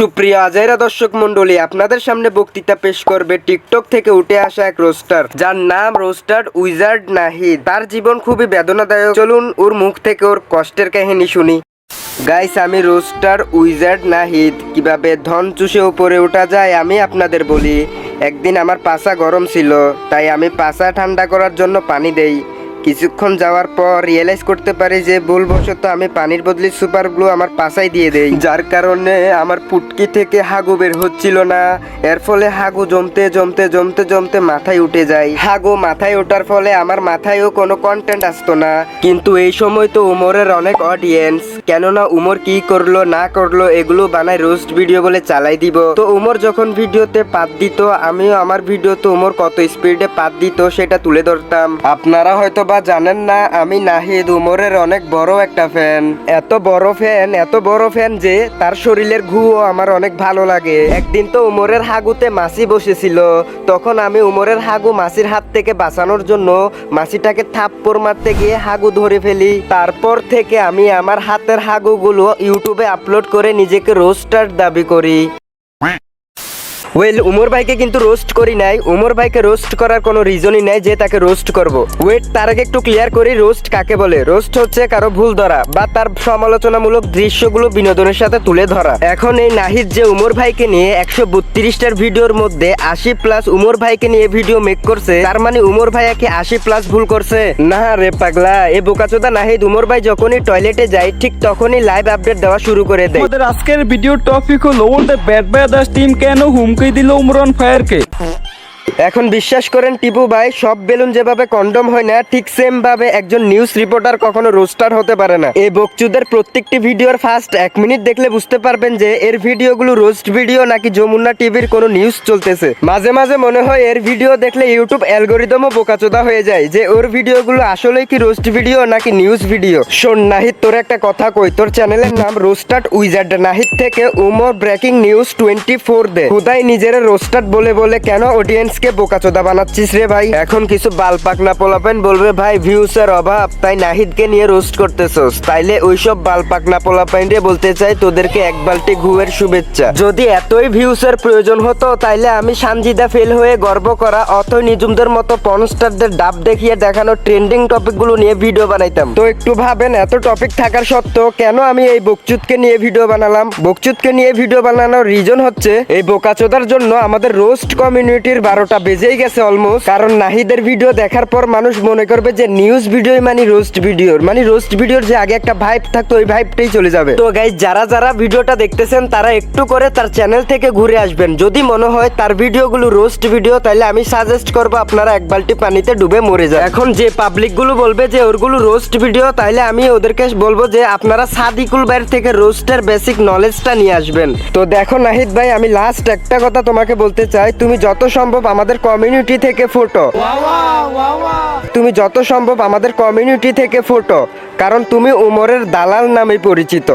সুপ্রিয় আজাইরা দর্শক মন্ডলী আপনাদের সামনে বক্তৃতা পেশ করবে টিকটক থেকে উঠে আসা এক রোস্টার, যার নাম রোস্টার উইজার্ড নাহিদ। তার জীবন খুবই বেদনাদায়ক। চলুন ওর মুখ থেকে ওর কষ্টের কাহিনী শুনি। গাইস, আমি রোস্টার উইজার্ড নাহিদ। কীভাবে ধন চুষে উপরে ওঠা যায় আমি আপনাদের বলি। একদিন আমার পাছা গরম ছিল, তাই আমি পাছা ঠান্ডা করার জন্য পানি দেই। কিছুক্ষণ যাওয়ার পর রিয়েলাইজ করতে পারি যে ভুলবশত আমি পানির বদলে সুপার গ্লু আমার পাশায় দিয়ে দেই। যার কারণে আমার পুটকি থেকে হাগু বের হচ্ছিল না। এর ফলে হাগু জমতে জমতে জমতে জমতে মাথায় উঠে যায়। হাগু মাথায় ওঠার ফলে আমার মাথায়ও কোনো কন্টেন্ট আসতো না। কিন্তু এই সময় তো উমরের অনেক অডিয়েন্স কেননা উমর কি করল, না করল, এগুলো বানায় রোস্ট ভিডিও বলে চালাই দিব। তো উমর যখন ভিডিওতে পাত দিত, আমিও আমার ভিডিওতে উমর কত স্পিডে পাত দিত সেটা তুলে ধরতাম। আপনারা হয়তো বা জানেন না, আমি নাহিদ উমরের অনেক বড় একটা ফ্যান এত বড় ফ্যান এত বড় ফ্যান যে তার শরীরের ঘুও আমার অনেক ভালো লাগে। একদিন তো উমরের হাগুতে মাসি বসেছিল। তখন আমি উমরের হাগু মাসির হাত থেকে বাঁচানোর জন্য মাসিটাকে থাপ্পড় মারতে গিয়ে হাগু ধরে ফেলি। তারপর থেকে আমি আমার হাতের হাগুগুলো ইউটিউবে আপলোড করে নিজেকে রোস্টার দাবি করি। ওয়েল উমর ভাইকে কিন্তু রোস্ট করি নাই। উমর ভাইকে রোস্ট করার কোনো রিজনই নাই যে তাকে রোস্ট করব। ওয়েট তার আগে একটু ক্লিয়ার করি রোস্ট কাকে বলে? রোস্ট হচ্ছে কারও ভুল ধরা বা তার সমালোচনামূলক দৃশ্যগুলো বিনোদনের সাথে তুলে ধরা। এখন এই নাহিদ যে উমর ভাইকে নিয়ে একশো বত্রিশটার ভিডিওর মধ্যে আশি প্লাস উমর ভাইকে নিয়ে ভিডিও মেক করছে, তার মানে উমর ভাইয়া কি আশি প্লাস ভুল করছে। না রে পাগলা, এ বোকাচোদা নাহিদ উমর ভাই যখনই টয়লেটে যায়, ঠিক তখনই লাইভ আপডেট দেওয়া শুরু করে দেয়। আজকের ভিডিও টপিক হলো দ্য ব্যাট ব্রাদার্স টিম কেন হুমকি দিল উমরান ফায়ারকে। এখন বিশ্বাস করেন, টিপু ভাই, সব বেলুন যেভাবে কন্ডম হয় না, ঠিক সেম ভাবে একজন নিউজ রিপোর্টার কখনো রোস্টার হতে পারে না। এই বকচুদের প্রত্যেকটি ভিডিওর ফার্স্ট এক মিনিট দেখলে বুঝতে পারবেন যে এর ভিডিওগুলো রোস্ট ভিডিও নাকি যমুনা টিভির কোনো নিউজ চলতেছে। মাঝে মাঝে মনে হয় এর ভিডিও দেখলে ইউটিউব অ্যালগোরিদমও বোকাচোদা হয়ে যায় যে ওর ভিডিওগুলো আসলেই কি রোস্ট ভিডিও নাকি নিউজ ভিডিও শোন নাহিদ, তোর একটা কথা কই, তোর চ্যানেলের নাম রোস্টার্ড উইজার্ড নাহিদ থেকে Umar breaking news twenty four দে। খুদাই নিজের রোস্টার্ড বলে বলে কেন অডিয়েন্সকে বোকাচোদা বানাচ্ছিস রে ভাই? এখন কিছু বাল পাকনা পোলাপেন বলবে, ভাই ভিউসের অভাব, তাই নাহিদকে নিয়ে রোস্ট করতেছস। তাইলে ওইসব বাল পাকনা পোলাপেন রে বলতে চাই তোদেরকে এক বালতি ঘুয়ের শুভেচ্ছা। যদি এতই ভিউস এর প্রয়োজন হতো, তাইলে আমি সানজিদা ফেল হয়ে গর্ব করা অত নিজুমদের মতো পনস্টারদের ডাব দেখিয়ে দেখানো ট্রেন্ডিং টপিকগুলো নিয়ে ভিডিও বানাইতাম। তো একটু ভাবেন, এত টপিক থাকার সত্ত্বেও কেন আমি এই বকচুদকে নিয়ে ভিডিও বানালাম? বকচুদকে নিয়ে ভিডিও বানানোর রিজন হচ্ছে, এই বোকাচোদার জন্য আমাদের রোস্ট কমিউনিটির বারোটা বেজেই গেছে অলমোস্ট কারণ নাহিদের ভিডিও দেখার পর মানুষ মনে করবে যে নিউজ ভিডিও মানে রোস্ট ভিডিওর মানে রোস্ট ভিডিওর যে আগে একটা ভাইব থাকতো, ওই ভাইবটাই চলে যাবে। তো গাইজ যারা যারা ভিডিওটা দেখতেছেন, তারা একটু করে তার চ্যানেল থেকে ঘুরে আসবেন। যদি মনে হয় তার ভিডিওগুলো রোস্ট ভিডিও তাহলে আমি সাজেস্ট করব আপনারা এক বালতি পানিতে ডুবে মরে যান। এখন যে পাবলিকগুলো বলবে যে ওরগুলো রোস্ট ভিডিও তাহলে আমি ওদেরকে বলব যে আপনারা সাদিকুল ভাইয়ের থেকে রোস্টের বেসিক নলেজটা নিয়ে আসবেন। তো দেখো নাহিদ ভাই, আমি লাস্ট একটা কথা তোমাকে বলতে চাই। তুমি যত সম্ভব আমাদের কমিউনিটি থেকে ফোটো। তুমি যত সম্ভব আমাদের কমিউনিটি থেকে ফোটো, কারণ তুমি উমরের দালাল নামে পরিচিত।